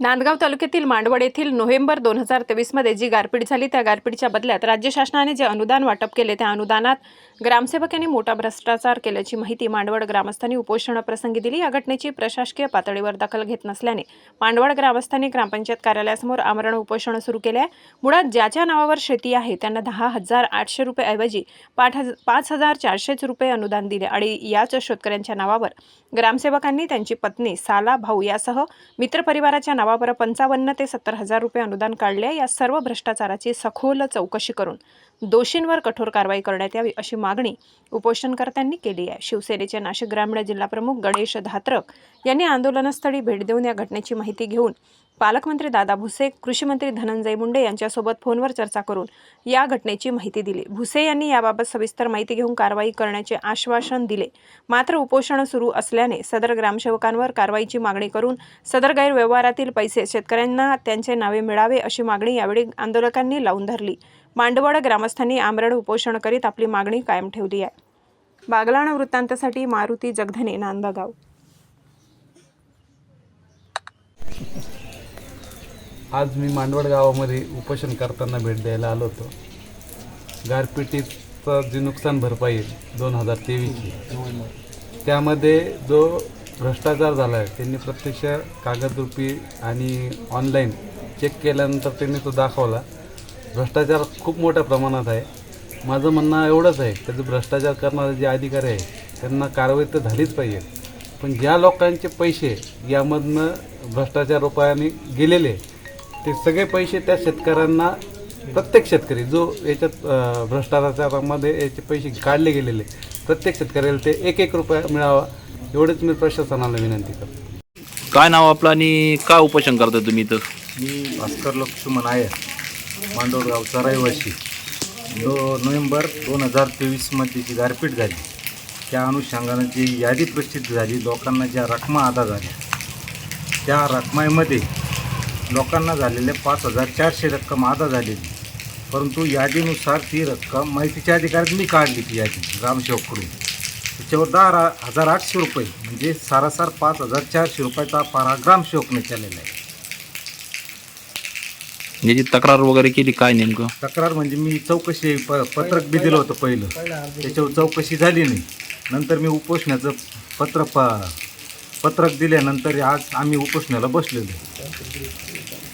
नांदगाव तालुक्यातील मांडवड येथील नोव्हेंबर दोन हजार तेवीसमध्ये जी गारपीट झाली त्या गारपीटच्या बदल्यात राज्य शासनाने जे अनुदान वाटप केले त्या अनुदानात ग्रामसेवक यांनी मोठा भ्रष्टाचार केल्याची माहिती मांडवड ग्रामस्थांनी उपोषणाप्रसंगी दिली. या घटनेची प्रशासकीय पातळीवर दखल घेत नसल्याने मांडवड ग्रामस्थांनी ग्रामपंचायत कार्यालयासमोर आमरण उपोषण सुरू केले आहे. मुळात ज्याच्या नावावर शेती आहे त्यांना दहा हजार आठशे रुपयेऐवजी पाच हज पाच हजार चारशेच रुपये अनुदान दिले आणि याच शेतकऱ्यांच्या नावावर ग्रामसेवकांनी त्यांची पत्नी साला भाऊ यासह मित्रपरिवाराच्या नावावर पंचावन्न ते सत्तर हजार रुपये अनुदान काढले या सर्व भ्रष्टाचाराची सखोल चौकशी करून दोषींवर कठोर कारवाई करण्यात यावी अशी मागणी उपोषणकर्त्यांनी केली आहे. शिवसेनेचे नाशिक ग्रामीण जिल्हाप्रमुख गणेश धात्रक यांनी आंदोलनस्थळी भेट देऊन या घटनेची माहिती घेऊन पालकमंत्री दादा भुसे कृषीमंत्री धनंजय मुंडे यांच्यासोबत फोनवर चर्चा करून या घटनेची माहिती दिली. भुसे यांनी याबाबत सविस्तर माहिती घेऊन कारवाई करण्याचे आश्वासन दिले. मात्र उपोषण सुरू असल्याने सदर ग्रामसेवकांवर कारवाईची मागणी करून सदर गैरव्यवहारातील पैसे शेतकऱ्यांना त्यांचे नावे मिळावे अशी मागणी यावेळी आंदोलकांनी लावून धरली. मांडवड ग्रामस्थांनी आमरण उपोषण करीत आपली मागणी कायम ठेवली आहे. बागलाण वृत्तांतासाठी मारुती जगधने नांदगाव. आज मी मांडवड गावामध्ये उपोषण करताना भेट द्यायला आलो होतो. गारपिटीचं जे नुकसान भरपाई आहे दोन हजार तेवीसची त्यामध्ये जो भ्रष्टाचार झाला आहे त्यांनी प्रत्यक्ष कागदरूपी आणि ऑनलाईन चेक केल्यानंतर त्यांनी तो दाखवला. भ्रष्टाचार खूप मोठ्या प्रमाणात आहे. माझं म्हणणं एवढंच आहे त्याचं भ्रष्टाचार करणारे जे अधिकारी आहे त्यांना कारवाई तर झालीच पाहिजे. पण ज्या लोकांचे पैसे यामधनं भ्रष्टाचार रुपयाने गेलेले ते सगळे पैसे त्या शेतकऱ्यांना प्रत्येक शेतकरी जो याच्यात भ्रष्टाचारामध्ये याचे पैसे काढले गेलेले प्रत्येक शेतकऱ्याला ते एक एक रुपया मिळावा एवढेच मी प्रशासनाला विनंती करतो. काय नाव आपलं आणि काय उपोषण करता तुम्ही इथं? मी भास्कर लक्ष्मण आहे मांडोळ गावचा रहिवासी दो नोव्हेंबर दोन हजार तेवीसमध्ये जी गारपीट झाली त्या अनुषंगानं जी यादी प्रसिद्ध झाली लोकांना ज्या रकमा अदा झाल्या त्या रकमामध्ये लोकांना झालेल्या पाच हजार चारशे रक्कम अदा झालेली परंतु यादीनुसार ती रक्कम माहितीच्या अधिकारात मी काढली ती यादी ग्रामसेवककडून त्याच्यावर दहा हजार आठशे रुपये म्हणजे सारासार पाच हजार चारशे रुपयाचा पारा ग्रामसेवकने केलेला आहे. याची तक्रार वगैरे केली काय नेमकं? तक्रार म्हणजे मी चौकशी प पत्रक बी दिलं होतं पहिलं. त्याच्यावर चौकशी झाली नाही. नंतर मी उपोषणाचं पत्र प पत्रक दिल्यानंतर आज आम्ही उपोषणाला बसलेलो.